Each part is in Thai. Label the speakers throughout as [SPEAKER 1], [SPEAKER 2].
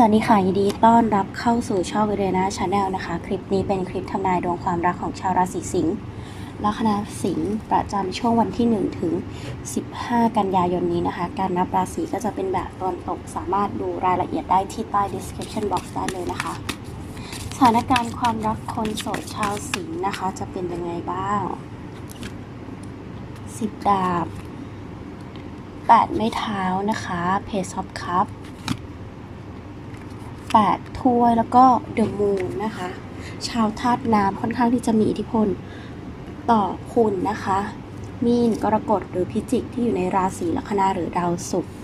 [SPEAKER 1] สวัสดีค่ะยินดีต้อนรับเข้าสู่ช่องวิเรนาชาแนลนะคะ คลิปนี้เป็นคลิปทำนายดวงความรักของชาวราศีสิงห์ลัคนาสิงห์ประจำช่วงวันที่ 1 ถึง 15 กันยายนนี้นะคะ การนับราศีก็จะเป็นแบบตอนตก สามารถดูรายละเอียดได้ที่ใต้ description box ได้เลยนะคะ สถานการณ์ความรักคนโสดชาวสิงห์นะคะ จะเป็นยังไงบ้าง 10 ดาบ 8 ไม้เท้านะคะเพจอ of คัพ 8 ถ้วยแล้วก็เดอะมูนนะคะ ชาวธาตุน้ำค่อนข้างที่จะมีอิทธิพลต่อคุณนะคะ มีนกรกฎหรือพิจิกที่อยู่ในราศีลัคนาหรือดาวศุกร์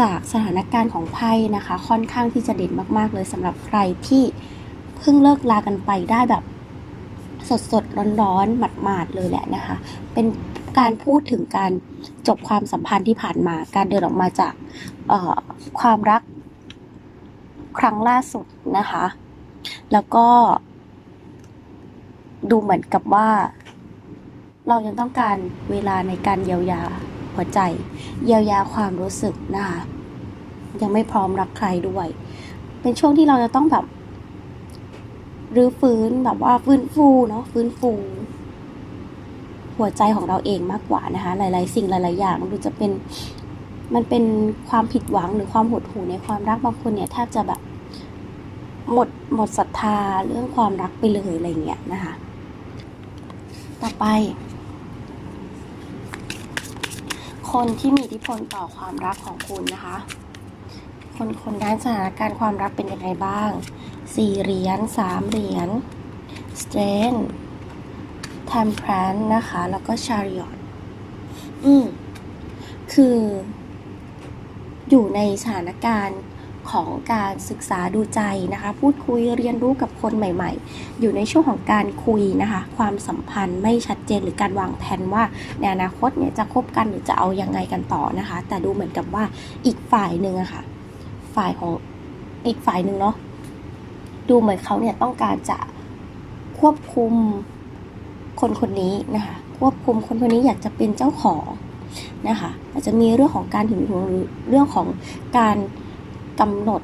[SPEAKER 1] จากสถานการณ์ของไพ่นะคะ ค่อนข้างที่จะเด่นมาก ๆ เลยสำหรับใครที่เพิ่งเลิกลากันไปได้แบบสดสดๆร้อนๆหมาดๆเลยแหละนะคะ เป็นการพูดถึงการจบความสัมพันธ์ที่ผ่านมา การเดินออกมาจากความรัก ครั้งล่าสุดนะคะ แล้วก็ ดูเหมือนกับว่า เรายังต้องการเวลาในการเยียวยาหัวใจ เยียวยาความรู้สึกนะคะ ยังไม่พร้อมรักใครด้วย เป็นช่วงที่เราจะต้องแบบรื้อฟื้นแบบว่าฟื้นฟูเนาะฟื้นฟู หัวใจของเราเองมากกว่านะคะ หลาย ๆ สิ่งหลาย ๆ อย่างดูจะเป็น มันเป็นความผิดหวังหรือความหดหู่ในความรักบางคนเนี่ยแทบจะแบบหมดหมดศรัทธาเรื่องความรักไปเลยอะไรเงี้ยนะคะ ต่อไป คนที่มีอิทธิพลต่อความรักของคุณนะคะ คนคนด้านสถานการณ์ความรักเป็นยังไงบ้างสี่เหรียญสามเหรียญ strength temperance นะคะ แล้วก็ chariot อืมคือ อยู่ในสถานการณ์ของการศึกษาดูใจนะคะ พูดคุยเรียนรู้กับคนใหม่ ๆ อยู่ในช่วงของการคุยนะคะ ความสัมพันธ์ไม่ชัดเจนหรือการวางแผนว่าในอนาคตเนี่ยจะคบกันหรือจะเอายังไงกันต่อนะคะ แต่ดูเหมือนกับว่าอีกฝ่ายหนึ่งอะค่ะ ฝ่ายของอีกฝ่ายหนึ่งเนาะดูเหมือนเขาเนี่ยต้องการจะควบคุมคนคนนี้นะคะ ควบคุมคนคนนี้อยากจะเป็นเจ้าของ นะคะอาจจะมีเรื่องของการถึงหวงหรือเรื่องของการกำหนด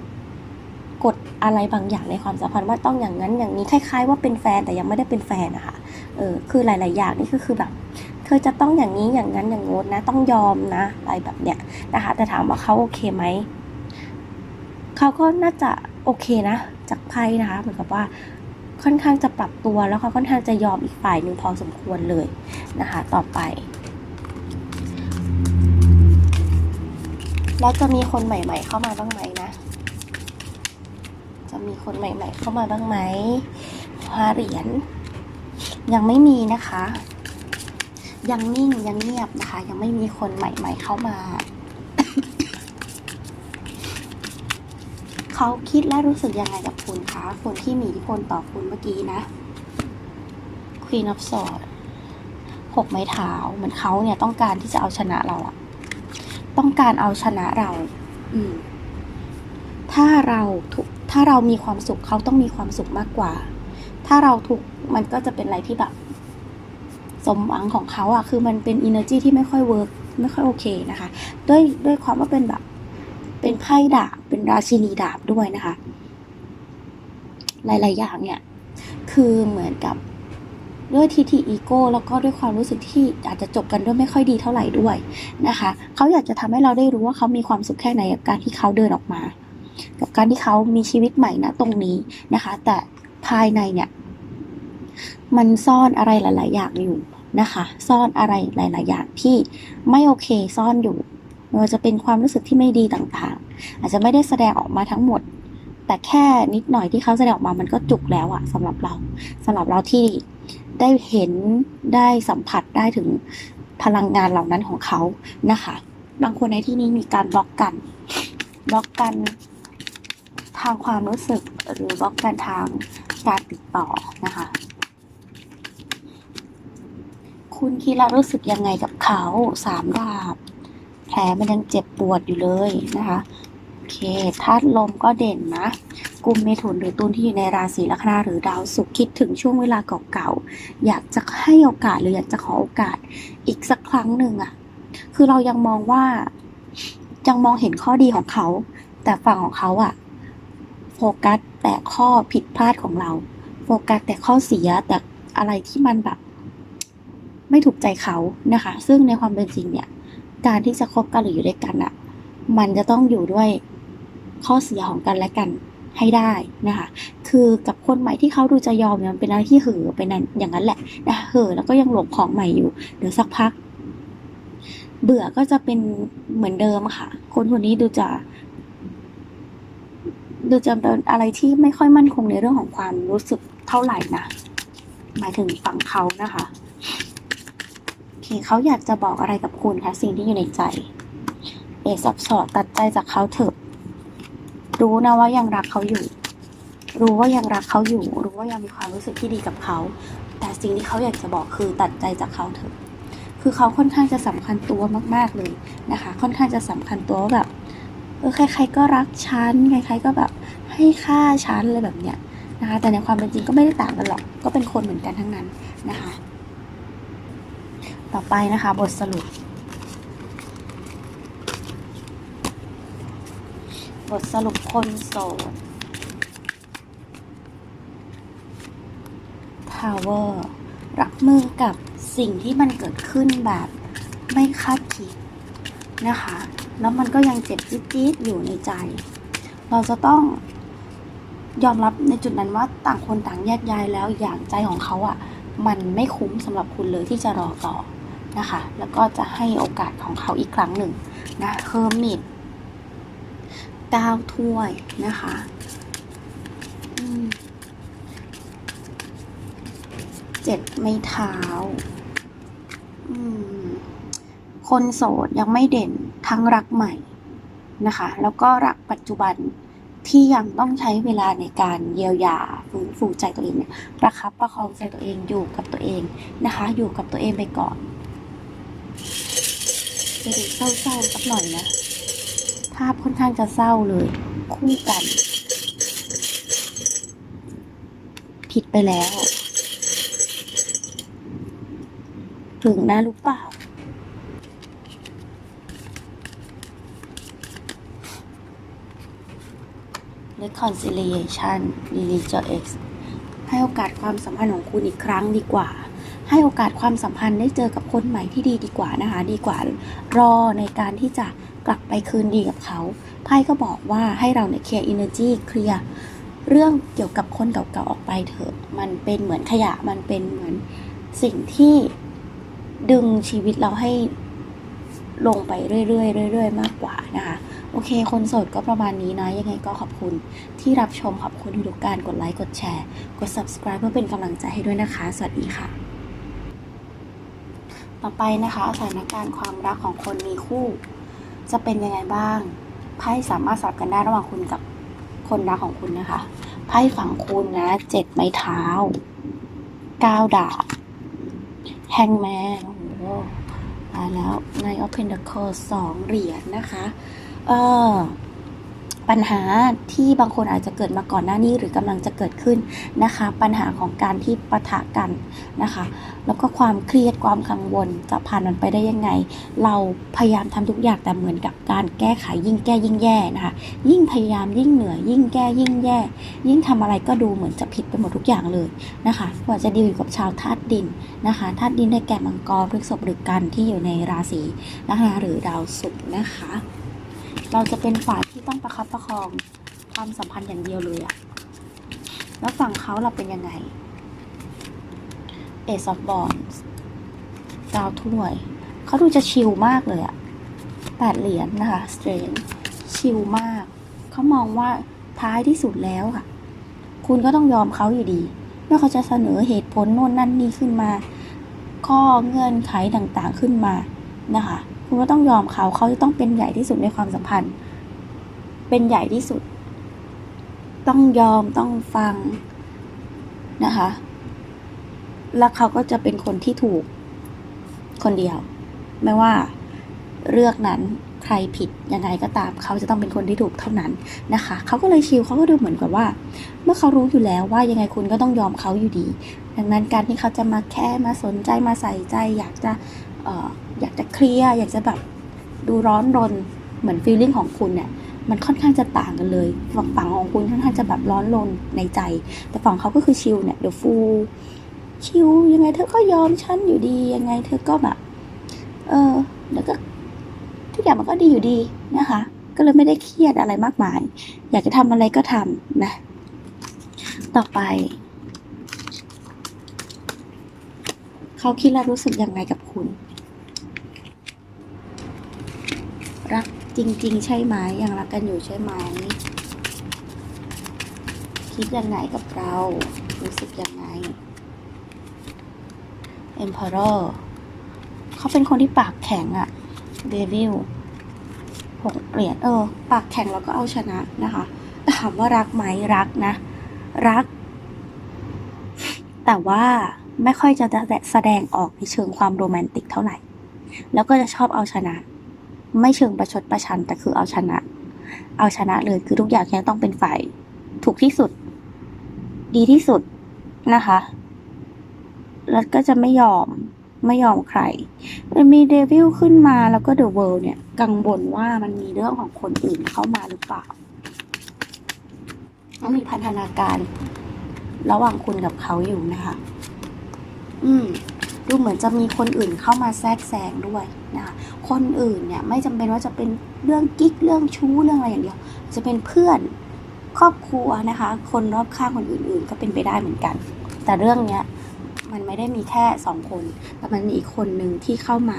[SPEAKER 1] กฎอะไรบางอย่างในความสัมพันธ์ว่าต้องอย่างนั้นอย่างนี้คล้าย ๆ ว่าเป็นแฟนแต่ยังไม่ได้เป็นแฟนนะคะเออคือหลาย ๆ อย่างนี่ก็คือแบบเธอจะต้องอย่างนี้อย่างนั้นอย่างโน้นนะ ต้องยอมนะ อะไรแบบเนี้ยนะคะแต่ถามว่าเขาโอเคไหมเขาก็น่าจะโอเคนะ จากไพ่นะคะเหมือนกับว่าค่อนข้างจะปรับตัวแล้วเขาค่อนข้างจะยอมอีกฝ่ายหนึ่งพอสมควรเลยนะคะ ต่อไป แล้วจะมีคนใหม่ๆ เข้ามาบ้างไหมนะ จะมีคนใหม่ ๆ เข้ามาบ้างไหมห้าเหรียญยังไม่มีนะคะ ยังนิ่งยังเงียบนะคะ ยังไม่มีคนใหม่ ๆ เข้ามา เขาคิดและรู้สึกยังไงกับคุณคะคนที่มีอิทธิพลต่อคุณเมื่อกี้นะ Queen of Swords หกไม้เท้าเหมือนเขาเนี่ยต้องการที่จะเอาชนะเราอะ ต้องการเอาชนะเรา อืม ถ้าเราทุกถ้าเรามีความสุขเขาต้องมีความสุขมากกว่า ถ้าเราทุกมันก็จะเป็นอะไรที่แบบ สมหวังของเขาอะคือมันเป็น energy ที่ไม่ค่อยเวิร์กไม่ค่อยโอเคนะคะ ด้วยด้วยความว่าเป็นแบบ เป็นไพ่ดาบ เป็นราชินีดาบด้วยนะคะ หลาย ๆ อย่างเนี่ย คือเหมือนกับ ด้วยทิฐิอีโก้แล้วก็ด้วยความรู้สึกที่อาจจะจบกันด้วยไม่ค่อยดีเท่าไหร่ด้วยนะคะเขาอยากจะทำให้เราได้รู้ว่าเขามีความสุขแค่ไหนกับการที่เขาเดินออกมา กับการที่เขามีชีวิตใหม่นะตรงนี้นะคะ แต่ภายในเนี่ย มันซ่อนอะไรหลาย ๆ อย่างอยู่นะคะ ซ่อนอะไรหลาย ๆ อย่างที่ไม่โอเคซ่อนอยู่ไม่ว่าจะเป็นความรู้สึกที่ไม่ดีต่างๆ อาจจะไม่ได้แสดงออกมาทั้งหมด แต่แค่นิดหน่อยที่เขาแสดงออกมามันก็จุกแล้วอะสำหรับเราสำหรับเราที่ ได้เห็นได้สัมผัสได้ถึงพลังงานเหล่านั้นของเขานะคะ บางคนในที่นี้มีการบล็อกกันบล็อกกันทางความรู้สึกหรือบล็อกกันทางการติดต่อนะคะ คุณคิดแล้วรู้สึกยังไงกับเขาสามดาบ แผลมันยังเจ็บปวดอยู่เลยนะคะ โอเคธาตุลมก็เด่นนะ กลุ่มเมถุนหรือตุลที่อยู่ในราศีลัคนาหรือดาวศุกร์คิดถึงช่วงเวลาเก่าๆอยากจะให้โอกาสหรืออยากจะขอโอกาสอีกสักครั้งหนึ่งอะคือเรายังมองว่ายังมองเห็นข้อดีของเขา แต่ฝั่งของเขาอะโฟกัสแต่ข้อผิดพลาดของเรา โฟกัสแต่ข้อเสียแต่อะไรที่มันแบบ ไม่ถูกใจเขานะคะ ซึ่งในความเป็นจริงเนี่ย การที่จะคบกันหรืออยู่ด้วยกันอะมันจะต้องอยู่ด้วยข้อเสียของกันและกัน ให้ได้นะคะคือกับคนใหม่ที่เขาดูจะยอมเนี่ยมันเป็นอะไรที่เห่อเป็นอย่างนั้นแหละนะเห่อแล้วก็ยังหลงของใหม่อยู่เดี๋ยวสักพัก เบื่อก็จะเป็นเหมือนเดิมค่ะ คนคนนี้ดูจะดูจะเป็นอะไรที่ไม่ค่อยมั่นคงในเรื่องของความรู้สึกเท่าไหร่นะหมายถึงฝั่งเขานะคะโอเคเขาอยากจะบอกอะไรกับคุณคะสิ่งที่อยู่ในใจ เอซับสอดตัดใจจากเขาเถอะ รู้นะว่ายังรักเขาอยู่ รู้ว่ายังรักเขาอยู่ รู้ว่ายังมีความรู้สึกที่ดีกับเขา แต่สิ่งที่เขาอยากจะบอกคือตัดใจจากเขาเถอะ คือเขาค่อนข้างจะสำคัญตัวมากๆเลยนะคะ ค่อนข้างจะสำคัญตัวแบบเออใคร ๆ ก็รักฉันใครๆก็แบบให้ค่าฉันอะไรแบบเนี้ยนะคะ แต่ในความเป็นจริงก็ไม่ได้ต่างกันหรอก ก็เป็นคนเหมือนกันทั้งนั้นนะคะ ต่อไปนะคะบทสรุป บทสรุป คนโสด Tower รับมือกับสิ่งที่มันเกิดขึ้นแบบไม่คาดคิดนะคะ แล้วมันก็ยังเจ็บจี๊ดๆอยู่ในใจ เราจะต้องยอมรับในจุดนั้นว่าต่างคนต่างแยกย้ายแล้วอย่างใจของเขาอะ่ะ มันไม่คุ้มสำหรับคุณเลยที่จะรอต่อนะคะ แล้วก็จะให้โอกาสของเขาอีกครั้งหนึ่งนะเฮอร์มิต เก้าถ้วยนะคะเจ็ดไม่เท้าคนโสดยังไม่เด่นทั้งรักใหม่นะคะ แล้วก็รักปัจจุบันที่ยังต้องใช้เวลาในการเยียวยาฟื้นฟูใจตัวเองเนี่ยประคับประคองใจตัวเองอยู่กับตัวเองนะคะ อยู่กับตัวเองไปก่อนจะดูเศร้าๆสักหน่อยนะ ภาพค่อนข้างจะเศร้าเลย คู่กัน ผิดไปแล้ว ถึงนะรู้เปล่า reconciliation religion x ให้โอกาสความสัมพันธ์ของคุณอีกครั้งดีกว่า ให้โอกาสความสัมพันธ์ได้เจอกับคนใหม่ที่ดีดีกว่านะคะ ดีกว่ารอในการที่จะ กลับไปคืนดีกับเขา ไพ่ก็บอกว่าให้เราเนี่ยเคลียร์ energy เคลียร์เรื่องเกี่ยวกับคนเก่าๆออกไปเถอะ มันเป็นเหมือนขยะ มันเป็นเหมือนสิ่งที่ดึงชีวิตเราให้ลงไปเรื่อยๆเรื่อยๆ มากกว่านะคะ โอเค คนโสดก็ประมาณนี้นะ ยังไงก็ขอบคุณที่รับชม ขอบคุณทุกการกดไลค์ กดแชร์ กด subscribe เพื่อเป็นกำลังใจให้ด้วยนะคะ สวัสดีค่ะ ต่อไปนะคะ สถานการณ์ความรักของคนมีคู่ จะเป็นยังไงบ้างไพ่สามารถสลับกันได้ระหว่างคุณกับคนรักของคุณนะคะไพ่ฝั่งคุณนะเจ็ดไม้เท้าเก้าดาบแฮงแมนโอ้โหมาแล้วใน Open the c o r สองเหรียญนะคะ เออ ปัญหาที่บางคนอาจจะเกิดมาก่อนหน้านี้หรือกำลังจะเกิดขึ้นนะคะ ปัญหาของการที่ปะทะกันนะคะ แล้วก็ความเครียดความกังวลจะผ่านมันไปได้ยังไง เราพยายามทำทุกอย่างแต่เหมือนกับการแก้ไขยิ่งแก้ยิ่งแย่นะคะ ยิ่งพยายามยิ่งเหนื่อยยิ่งแก้ยิ่งแย่ ยิ่งทำอะไรก็ดูเหมือนจะผิดไปหมดทุกอย่างเลยนะคะกว่าจะดีลอยู่กับชาวธาตุดินนะคะธาตุดินได้แก่มังกรพฤษภหรือกันที่อยู่ในราศีนะคะหรือดาวศุกร์นะคะ เราจะเป็นฝ่าย ต้องประคับประคองความสัมพันธ์อย่างเดียวเลยอะแล้วฝั่งเขาเราเป็นยังไงเอซอฟบอลดาวถ้วย เขาดูจะชิลมากเลยอะแปดเหรียญนะคะสเตรนชิลมาก เขามองว่าท้ายที่สุดแล้วค่ะ คุณก็ต้องยอมเขาอยู่ดีเมื่อเขาจะเสนอเหตุผลโน่นนั่นนี่ขึ้นมา ข้อเงื่อนไขต่างๆขึ้นมานะคะ คุณก็ต้องยอมเขา เขาจะต้องเป็นใหญ่ที่สุดในความสัมพันธ์ เป็นใหญ่ที่สุด ต้องยอมต้องฟังนะคะ แล้วเขาก็จะเป็นคนที่ถูกคนเดียว ไม่ว่าเลือกนั้นใครผิดยังไงก็ตาม เขาจะต้องเป็นคนที่ถูกเท่านั้นนะคะ เขาก็เลยชิลเขาก็ดูเหมือนกับว่า เมื่อเขารู้อยู่แล้วว่ายังไงคุณก็ต้องยอมเขาอยู่ดี ดังนั้นการที่เขาจะมาแค่มาสนใจมาใส่ใจ อยากจะเอ่ออยากจะเคลียร์อยากจะแบบดูร้อนรนเหมือนฟีลลิ่งของคุณเนี่ย มันค่อนข้างจะต่างกันเลยฝั่งฝั่งของคุณค่อนข้างจะแบบร้อนรนในใจ แต่ฝั่งเขาก็คือชิลเนี่ยเดี๋ยวฟูชิลยังไงเธอก็ยอมฉันอยู่ดียังไง เธอก็แบบเออเดี๋ยวก็ทุกอย่างมันก็ดีอยู่ดีนะคะ ก็เลยไม่ได้เครียดอะไรมากมาย อยากจะทำอะไรก็ทำนะ ต่อไปเขาคิดและรู้สึกยังไงกับคุณ รัก จริง ๆ ใช่ไหมยังรักกันอยู่ใช่ไหม คิดยังไงกับเรา รู้สึกยังไง Emperor เขาเป็นคนที่ปากแข็งอะเดวิลหกเหรียญเออ ปากแข็งแล้วก็เอาชนะนะคะถามว่ารักไหมรักนะ รัก แต่ว่าไม่ค่อยจะแสดงออกในเชิงความโรแมนติกเท่าไหร่ แล้วก็จะชอบเอาชนะ ไม่เชิงประชดประชันแต่คือเอาชนะ เอาชนะเลยคือทุกอย่างยังต้องเป็นฝ่ายถูกที่สุด ดีที่สุดนะคะแล้วก็จะไม่ยอมไม่ยอมใคร มันมีเดวิลขึ้นมาแล้วก็เดอะเวิลด์เนี่ย กังวลว่ามันมีเรื่องของคนอื่นเข้ามาหรือเปล่าต้องมีพันธนาการ ระหว่างคุณกับเขาอยู่นะคะ อืม ดูเหมือนจะมีคนอื่นเข้ามาแทรกแซงด้วย คนอื่นเนี่ยไม่จำเป็นว่าจะเป็นเรื่องกิ๊กเรื่องชู้เรื่องอะไรอย่างเดียว จะเป็นเพื่อนครอบครัวนะคะ คนรอบข้างคนอื่นๆ ก็เป็นไปได้เหมือนกัน แต่เรื่องเนี้ยมันไม่ได้มีแค่สองคน แต่มันมีอีกคนหนึ่งที่เข้ามา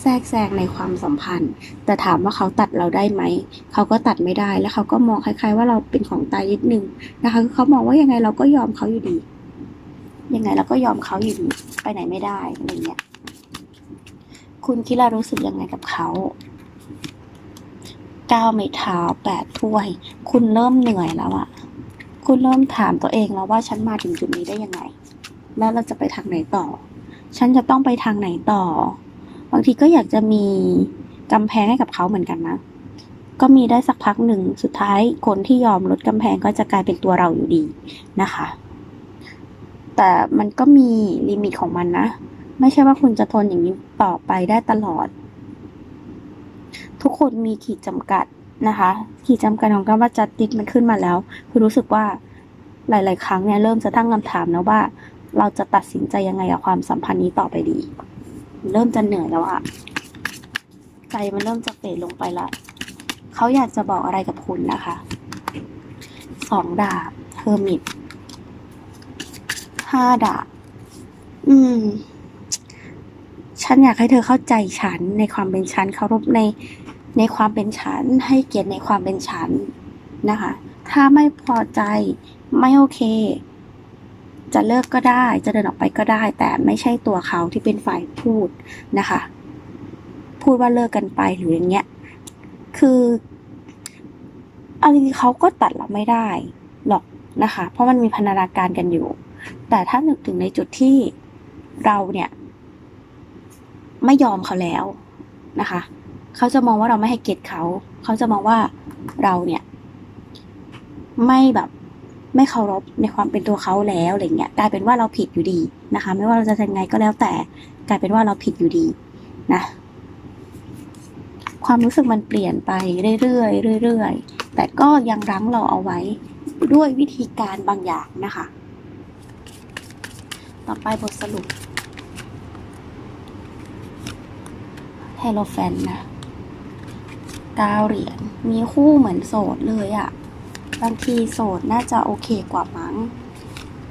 [SPEAKER 1] แทรกแซงในความสัมพันธ์ แต่ถามว่าเขาตัดเราได้ไหม เขาก็ตัดไม่ได้ แล้วเขาก็มองคล้าย ๆ ว่าเราเป็นของตายนิดนึงนะคะคือเขามองว่ายังไงเราก็ยอมเขาอยู่ดี ยังไงเราก็ยอมเขาอยู่ดี ไปไหนไม่ได้อะไรเงี้ย คุณคิดแลรู้สึกยังไงกับเขาก้าไม่เท้าแปดถ้วย คุณเริ่มเหนื่อยแล้วอะคุณเริ่มถามตัวเองแล้วว่าฉันมาถึงจุดนี้ได้ยังไง แล้วเราจะไปทางไหนต่อ ฉันจะต้องไปทางไหนต่อ บางทีก็อยากจะมีกำแพงให้กับเขาเหมือนกันนะ ก็มีได้สักพักหนึ่ง สุดท้ายคนที่ยอมลดกำแพงก็จะกลายเป็นตัวเราอยู่ดีนะคะ แต่มันก็มีลิมิตของมันนะ ไม่ใช่ว่าคุณจะทนอย่างนี้ต่อไปได้ตลอด ทุกคนมีขีดจำกัดนะคะ ขีดจำกัดของคำว่าจัดติดมันขึ้นมาแล้ว คือรู้สึกว่าหลาย ๆ ครั้งเนี่ยเริ่มจะตั้งคำถามนะว่า เราจะตัดสินใจยังไงกับความสัมพันธ์นี้ต่อไปดี เริ่มจะเหนื่อยแล้วอะใจมันเริ่มจะเฟดลงไปละเขาอยากจะบอกอะไรกับคุณนะคะสองดาบเฮอร์มิตห้าดาบอืม ฉันอยากให้เธอเข้าใจฉันในความเป็นฉันเคารพในในความเป็นฉัน ให้เกียรติในความเป็นฉันนะคะ ถ้าไม่พอใจไม่โอเค จะเลิกก็ได้ จะเดินออกไปก็ได้ แต่ไม่ใช่ตัวเขาที่เป็นฝ่ายพูดนะคะ พูดว่าเลิกกันไปหรืออย่างเงี้ย คือเอาจริงๆเขาก็ตัดเราไม่ได้หรอกนะคะ เพราะมันมีพันธนาการกันอยู่ แต่ถ้านึกถึงในจุดที่เราเนี่ย ไม่ยอมเขาแล้วนะคะ เขาจะมองว่าเราไม่ให้เกียรติเขา เขาจะมองว่าเราเนี่ย ไม่แบบไม่เคารพในความเป็นตัวเขาแล้วอะไรเงี้ยกลายเป็นว่าเราผิดอยู่ดีนะคะ ไม่ว่าเราจะยังไงก็แล้วแต่ กลายเป็นว่าเราผิดอยู่ดีนะความรู้สึกมันเปลี่ยนไปเรื่อยๆเรื่อยๆ แต่ก็ยังรั้งเราเอาไว้ด้วยวิธีการบางอย่างนะคะ ต่อไปบทสรุป เฮโลแฟนนะเก้าเหรียญมีคู่เหมือนโสดเลยอะ่ะบางทีโสดน่าจะโอเคกว่ามั้ง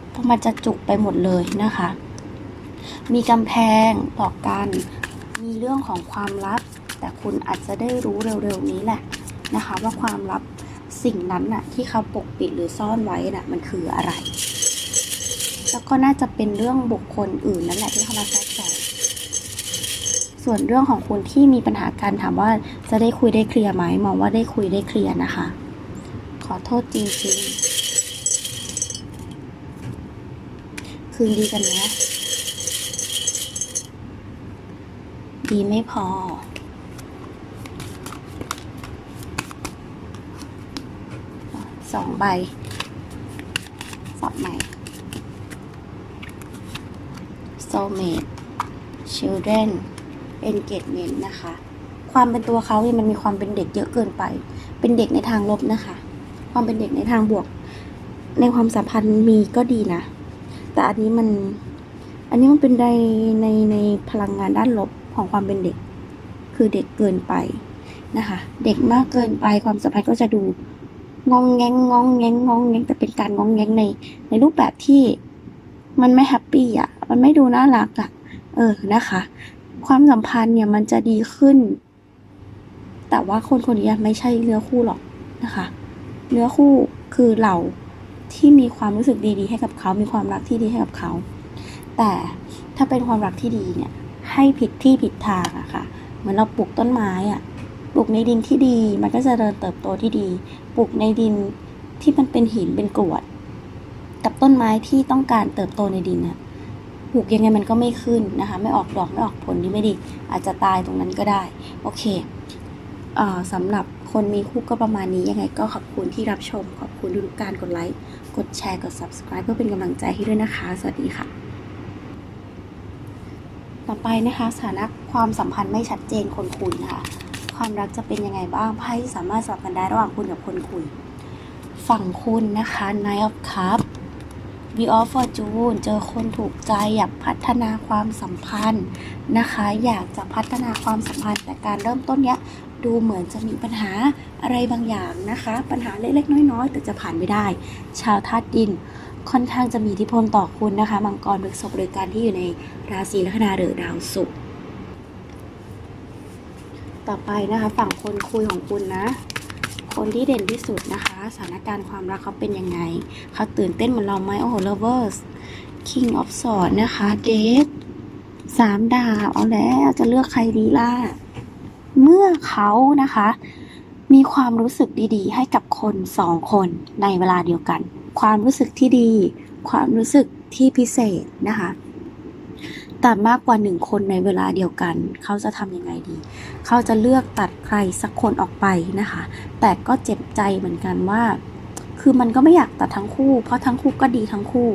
[SPEAKER 1] เพราะมันจะจุกไปหมดเลยนะคะ มีกำแพงต่อกัน มีเรื่องของความลับ แต่คุณอาจจะได้รู้เร็วๆนี้แหละนะคะ ว่าความลับสิ่งนั้นน่ะ ที่เขาปกปิดหรือซ่อนไว้น่ะ มันคืออะไร แล้วก็น่าจะเป็นเรื่องบุคคลอื่นนั่นแหละที่เขามาแทรกแซง ส่วนเรื่องของคุณที่มีปัญหาการถามว่าจะได้คุยได้เคลียร์ไหมมองว่าได้คุยได้เคลียร์นะคะ ขอโทษจริงๆ คืนดีกันนะดีไม่พอ สองใบสับใหม่ soulmate children engagement นะคะ ความเป็นตัวเขาเนี่ยมันมีความเป็นเด็กเยอะเกินไป เป็นเด็กในทางลบนะคะ ความเป็นเด็กในทางบวก ในความสัมพันธ์มีก็ดีนะ แต่อันนี้มัน อันนี้มันเป็นในในในพลังงานด้านลบของความเป็นเด็ก คือเด็กเกินไปนะคะ เด็กมากเกินไปความสัมพันธ์ก็จะดูงองแงงงองแงงงองแงงแต่เป็นการงองแงงในในรูปแบบที่มันไม่แฮปปี้อะ มันไม่ดูน่ารักอะ เออนะคะ ความสัมพันธ์เนี่ยมันจะดีขึ้น แต่ว่าคนคนนี้ไม่ใช่เนื้อคู่หรอกนะคะ เนื้อคู่คือเราที่มีความรู้สึกดีๆ ให้กับเขา มีความรักที่ดีให้กับเขา แต่ถ้าเป็นความรักที่ดีเนี่ย ให้ผิดที่ผิดทางอะค่ะ เหมือนเราปลูกต้นไม้อะปลูกในดินที่ดี มันก็จะเริญเติบโตที่ดี ปลูกในดินที่มันเป็นหินเป็นกรวด กับต้นไม้ที่ต้องการเติบโตในดินอะ ปลูกยังไงมันก็ไม่ขึ้นนะคะ ไม่ออกดอกไม่ออกผลนี่ไม่ดี อาจจะตายตรงนั้นก็ได้ โอเคเอ่อสำหรับคนมีคู่ก็ประมาณนี้ยังไงก็ขอบคุณที่รับชม ขอบคุณทุกการกดไลค์กดแชร์กด subscribe เพื่อเป็นกำลังใจให้ด้วยนะคะ สวัสดีค่ะ ต่อไปนะคะสถานะความสัมพันธ์ไม่ชัดเจนคนคุยนะคะความรักจะเป็นยังไงบ้างไพ่สามารถสลับกันได้ระหว่างคุณกับคนคุย ฝั่งคุณนะคะ Nine of Cups v of Fortune เจอคนถูกใจอยากพัฒนาความสัมพันธ์นะคะ อยากจะพัฒนาความสัมพันธ์ แต่การเริ่มต้นเนี้ยดูเหมือนจะมีปัญหาอะไรบางอย่างนะคะ ปัญหาเล็กๆ น้อยๆ แต่จะผ่านไม่ได้ ชาวธาตุดินค่อนข้างจะมีอิทธิพลต่อคุณนะคะมังกรพฤษภหรือการที่อยู่ในราศีลัคนาหรือดาวศุกร์ต่อไปนะคะ ฝั่งคนคุยของคุณนะ คนที่เด่นที่สุดนะคะ สถานการณ์ความรักเขาเป็นยังไง เขาตื่นเต้นเหมือนเราไหมโอ้โห lovers king of swords นะคะ date สามดาบเอาแล้วจะเลือกใครดีล่ะ เมื่อเขานะคะ มีความรู้สึกดีๆ ให้กับคนสองคนในเวลาเดียวกัน ความรู้สึกที่ดี ความรู้สึกที่พิเศษนะคะ แต่มากกว่าหนึ่งคนในเวลาเดียวกัน เขาจะทำยังไงดี เขาจะเลือกตัดใครสักคนออกไปนะคะ แต่ก็เจ็บใจเหมือนกันว่า คือมันก็ไม่อยากตัดทั้งคู่ เพราะทั้งคู่ก็ดีทั้งคู่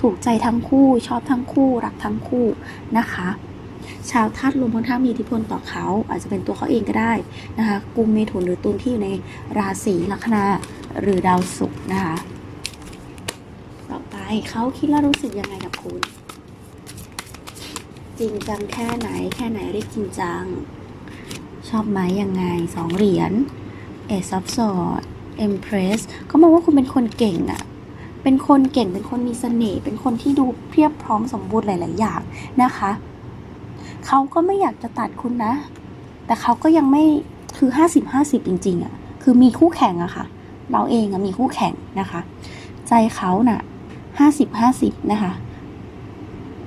[SPEAKER 1] ถูกใจทั้งคู่ ชอบทั้งคู่ รักทั้งคู่นะคะ ชาวธาตุลมค่อนข้างมีอิทธิพลต่อเขา อาจจะเป็นตัวเขาเองก็ได้นะคะกุมเมถุนหรือตุลที่อยู่ในราศีลัคนาหรือดาวศุกร์นะคะ ต่อไปเขาคิดแล้วรู้สึกยังไงกับคุณ จริงจังแค่ไหน แค่ไหนเรียกจริงจัง ชอบไหมยังไงสองเหรียญเอซับสอดเอ็มเพรสเขามองว่าคุณเป็นคนเก่งอะเป็นคนเก่งเป็นคนมีเสน่ห์เป็นคนที่ดูเพียบพร้อมสมบูรณ์หลาย ๆ อย่างนะคะเขาก็ไม่อยากจะตัดคุณนะ แต่เขาก็ยังไม่คือห้าสิบห้าสิบจริง ๆอะคือมีคู่แข่งอะค่ะ เราเองอะมีคู่แข่งนะคะ ใจเขาน่ะห้าสิบห้าสิบนะคะ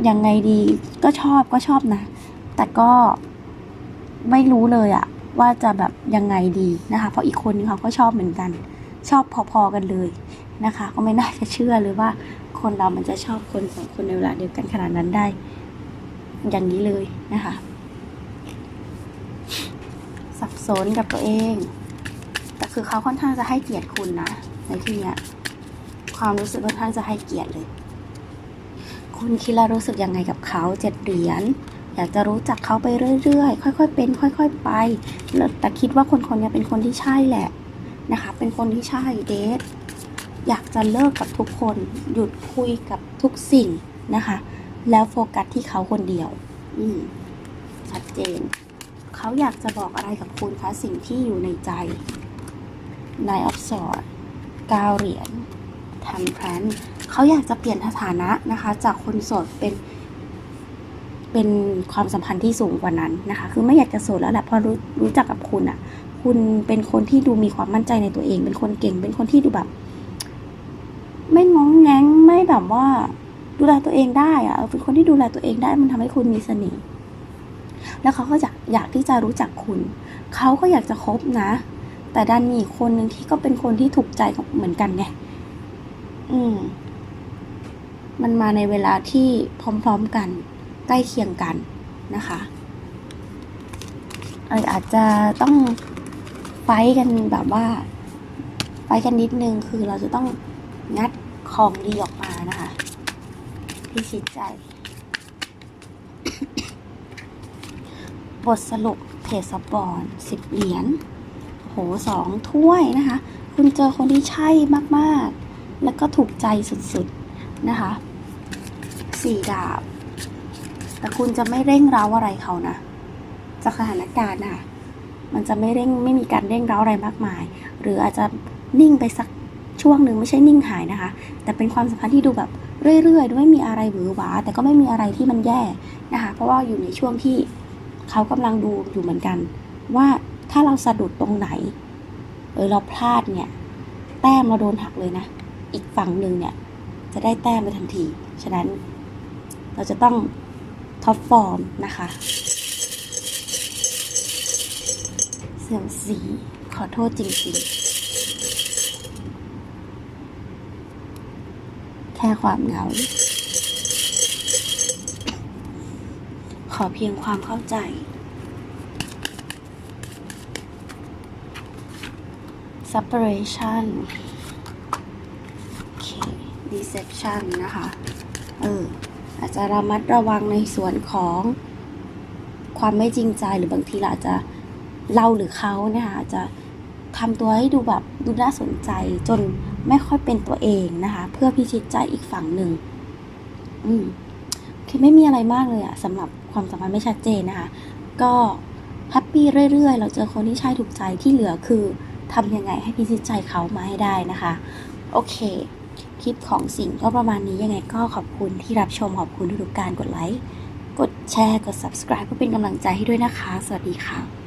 [SPEAKER 1] ยังไงดีก็ชอบก็ชอบนะ แต่ก็ไม่รู้เลยอะว่าจะแบบยังไงดีนะคะ เพราะอีกคนนึงเขาก็ชอบเหมือนกัน ชอบพอๆกันเลยนะคะ ก็ไม่น่าจะเชื่อเลยว่า คนเรามันจะชอบคนสองคนในเวลาเดียวกันขนาดนั้นได้ อย่างนี้เลยนะคะ สับสนกับตัวเอง แต่คือเขาค่อนข้างจะให้เกียรติคุณนะในที่เนี้ยความรู้สึกค่อนข้างจะให้เกียรติเลย คุณคิดแล้วรู้สึกยังไงกับเขาเจ็ดเหรียญอยากจะรู้จักเขาไปเรื่อยๆ ค่อย ๆ เป็น ค่อย ๆ ไปแต่คิดว่าคนคนนี้เป็นคนที่ใช่แหละนะคะ เป็นคนที่ใช่เดทอยากจะเลิกกับทุกคน หยุดคุยกับทุกสิ่งนะคะ แล้วโฟกัสที่เขาคนเดียว อืมชัดเจน เขาอยากจะบอกอะไรกับคุณคะสิ่งที่อยู่ในใจ Nine of Swords เก้าเหรียญ ทำแพลนเขาอยากจะเปลี่ยนสถานะนะคะ จากคนโสดเป็น เป็นความสัมพันธ์ที่สูงกว่านั้นนะคะ คือไม่อยากจะโสดแล้วแหละพราะรู้รู้จักกับคุณอะ่ะ คุณเป็นคนที่ดูมีความมั่นใจในตัวเอง เป็นคนเก่ง เป็นคนที่ดูแบบ ไม่งงแงงไม่แบบว่าดูแลตัวเองได้อะเออเป็นคนที่ดูแลตัวเองได้มันทำให้คุณมีเสน่ห์แล้วเขาก็อยากอยากที่จะรู้จักคุณ เขาก็อยากจะคบนะ แต่ดันมีคนหนึ่งที่ก็เป็นคนที่ถูกใจเหมือนกันไง อืม มันมาในเวลาที่พร้อมๆกัน ใกล้เคียงกันนะคะเอออาจจะต้องไฟกันแบบว่า ไฟกันนิดนึงคือเราจะต้องงัดของดีออกมานะคะพิชิตใจ บทสรุปเพจซับบอลสิบเหรียญโหสองถ้วยนะคะ คุณเจอคนที่ใช่มาก ๆ แล้วก็ถูกใจสุดๆนะคะสี่ดาบ แต่คุณจะไม่เร่งเร้าอะไรเขานะจากสถานการณ์นะคะมันจะไม่เร่งไม่มีการเร่งเร้าอะไรมากมาย หรืออาจจะนิ่งไปสักช่วงหนึ่งไม่ใช่นิ่งหายนะคะ แต่เป็นความสัมพันธ์ที่ดูแบบเรื่อยๆดูไม่มีอะไรหวือหวา แต่ก็ไม่มีอะไรที่มันแย่นะคะ เพราะว่าอยู่ในช่วงที่เขากำลังดูอยู่เหมือนกัน ว่าถ้าเราสะดุดตรงไหนเออเราพลาดเนี่ย แต้มเราโดนหักเลยนะ อีกฝั่งหนึ่งเนี่ย จะได้แต้มไปทันที ฉะนั้นเราจะต้องท็อปฟอร์มนะคะ เสี่ยวสีขอโทษจริงๆ แค่ความเหงา ขอเพียงความเข้าใจ separation deception นะคะ เออ อาจจะระมัดระวังในส่วนของความไม่จริงใจหรือบางทีเราอาจจะเราหรือเขานี่ยค่ะอาจจะทำตัวให้ดูแบบดูน่าสนใจจนไม่ค่อยเป็นตัวเองนะคะ เพื่อพิชิตใจอีกฝั่งหนึ่ง อืมคือไม่มีอะไรมากเลยอะสำหรับความสัมพันธ์ไม่ชัดเจนนะคะ ก็แฮปปี้เรื่อยๆ เราเจอคนที่ใช่ถูกใจที่เหลือคือทำยังไงให้พิชิตใจเขามาให้ได้นะคะ โอเค คลิปของสิ่งก็ประมาณนี้ยังไงก็ขอบคุณที่รับชมขอบคุณทุกๆการกดไลค์ กดแชร์ กด subscribe เพื่อเป็นกำลังใจให้ด้วยนะคะ สวัสดีค่ะ